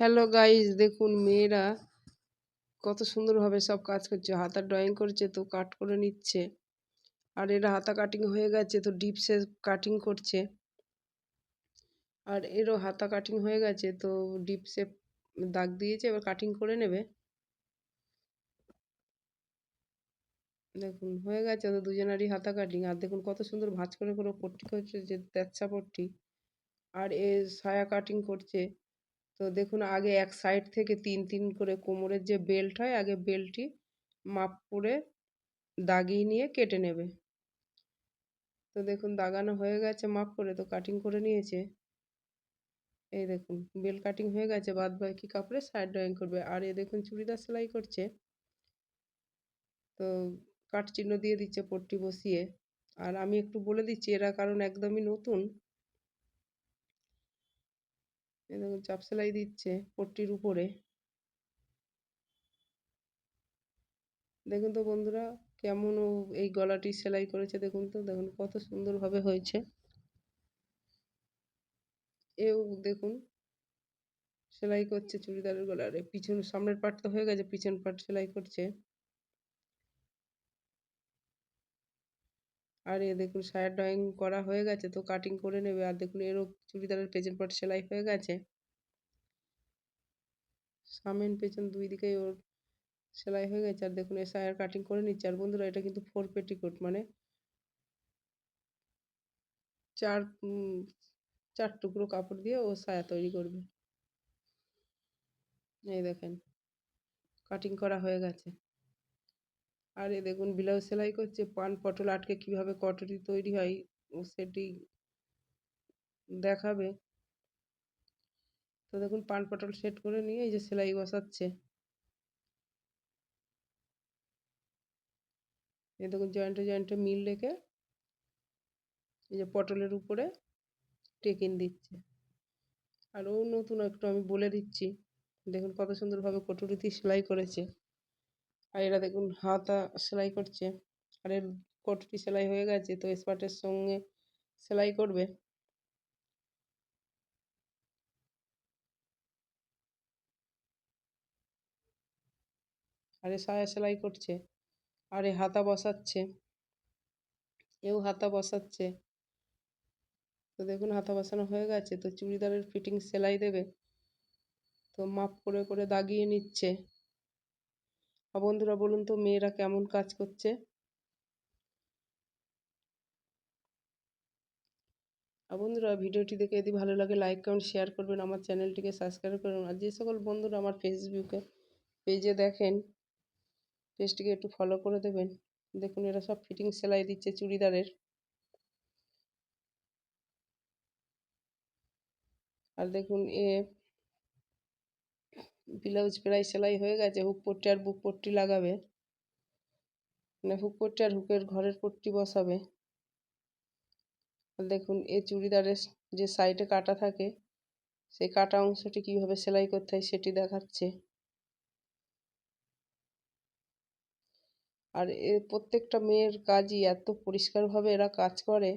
Hello guys দেখুন, মেয়েরা কত সুন্দরভাবে সব কাজ করছে। হাতা ড্রয়িং করছে, তো কাট করে নিচ্ছে। আর এরা হাতা কাটিং হয়ে গেছে, তো ডিপসে কাটিং করছে। আর এরও হাতা কাটিং হয়ে গেছে, তো ডিপসে দাগ দিয়েছে, এবার কাটিং করে নেবে। দেখুন, হয়ে গেছে তো দুজনারই হাতা কাটিং আর দেখুন, কত সুন্দর ভাঁজ করে করে পট্টি করছে, যে তেচ্ছা পট্টি। আর এ সায়া কাটিং করছে। তো দেখুন আগে এক সাইড থেকে তিন তিন করে কোমরের যে বেল্ট হয়, আগে বেল্টটি মাপ করে দাগিয়ে নিয়ে কেটে নেবে। তো দেখুন দাগানো হয়ে গেছে মাপ করে, তো কাটিং করে নিয়েছে। এই দেখুন বেল কাটিং হয়ে গেছে, বাদ বাকি কাপড়ে সাইড ড্রয়িং করবে। আর এ দেখুন চুড়িদার সেলাই করছে। তো কাট চিহ্ন দিয়ে দিচ্ছে পট্টি বসিয়ে। আর আমি একটু বলে দিচ্ছি, এরা কারণ একদমই নতুন। চাপ সেলাই দিচ্ছে পট্টির উপরে। দেখুন তো বন্ধুরা, কেমন ও এই গলাটি সেলাই করেছে, দেখুন তো, দেখুন কত সুন্দরভাবে হয়েছে। এও দেখুন, সেলাই করছে চুড়িদারের গলারে পিছন সামনের পার্ট তো হয়ে গেছে, পিছন পার্ট সেলাই করছে। আর এ দেখুন সায়া ড্রয়িং করা হয়ে গেছে তো কাটিং করে নেবে। আর দেখুন, এরও চুড়িদারের পেছন পাট সেলাই হয়ে গেছে। সামেন পেছন দুই দিকেই ওর সেলাই হয়ে গেছে। আর দেখুন, এ সায়ার কাটিং করে নিচ্ছে। আর বন্ধুরা, এটা কিন্তু ফোর পেটিকোট মানে চার চার টুকরো কাপড় দিয়ে ও সায়া তৈরি করবে। এই দেখেন কাটিং করা হয়ে গেছে। আর এ দেখুন ব্লাউজ সেলাই করছে, পান পটল আটকে কীভাবে কটরি তৈরি হয় সেটি দেখাবে। তো দেখুন, পান পটল সেট করে নিয়ে এই যে সেলাই বসাচ্ছে। এই দেখুন জয়েন্টে জয়েন্টে মিল রেখে এই যে পটলের উপরে টেকিন দিচ্ছে। আর ও নতুন একটু আমি বলে দিচ্ছি, দেখুন কত সুন্দরভাবে কটুরিতে সেলাই করেছে। আর এরা দেখুন হাতা সেলাই করছে। আর এর কটুরি সেলাই হয়ে গেছে, তো স্পার্টের সঙ্গে সেলাই করবে। আর সায়া সেলাই করছে। আর হাতা বসাচ্ছে। এও হাতা বসাচ্ছে। তো দেখুন হাতা বসানো হয়ে গেছে, তো চুড়িদারের ফিটিং সেলাই দেবে। তো মাপ করে করে দাগিয়ে নিচ্ছে। বন্ধুরা বলুন তো, মেয়েরা কেমন কাজ করছে? বন্ধুরা ভিডিওটি দেখে যদি ভালো লাগে লাইক কমেন্ট শেয়ার করবেন, আমার চ্যানেলটিকে সাবস্ক্রাইব করুন। আর যে সকল বন্ধুরা আমার ফেসবুকে পেজে দেখেন পেজটিকে একটু ফলো করে দেবেন। দেখুন, এরা সব ফিটিং সেলাই দিচ্ছে চুড়িদারের। আর দেখুন, এ ব্লাউজ প্রায় সেলাই হয়ে গেছে, হুক পট্টি আর বুক পট্টি লাগাবে। মানে হুক পট্টি আর হুকের ঘরের পট্টি বসাবে। দেখুন এ চুড়িদারের যে সাইডে কাটা থাকে, সেই কাটা অংশটি কীভাবে সেলাই করতে হয় সেটি দেখাচ্ছে। আর এ প্রত্যেকটা মেয়ের কাজই এত পরিষ্কারভাবে এরা কাজ করে।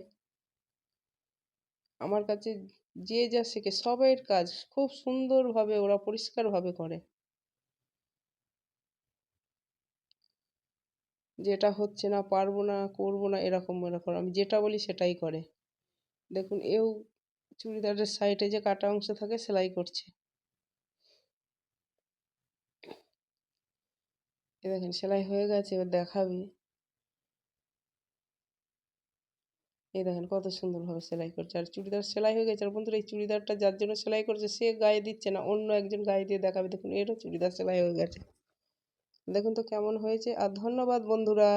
আমার কাছে যে যা শেখে সবাইয়ের কাজ খুব সুন্দরভাবে ওরা পরিষ্কারভাবে করে। যেটা হচ্ছে না, পারব না, করব না, এরকম এরকম আমি যেটা বলি সেটাই করে। দেখুন, এও চুড়িদারের সাইডে যে কাটা অংশ থাকে, সেলাই করছে। এ দেখেন, সেলাই হয়ে গেছে, এবার দেখাবি। এই দেখেন কত সুন্দরভাবে সেলাই করছে। আর চুড়িদার সেলাই হয়ে গেছে। আর বন্ধুরা, এই চুড়িদারটা যার জন্য সেলাই করছে, সে গায়ে দিচ্ছে না, অন্য একজন গায়ে দিয়ে দেখাবে। দেখুন, এরও চুড়িদার সেলাই হয়ে গেছে। দেখুন তো কেমন হয়েছে। আর ধন্যবাদ বন্ধুরা।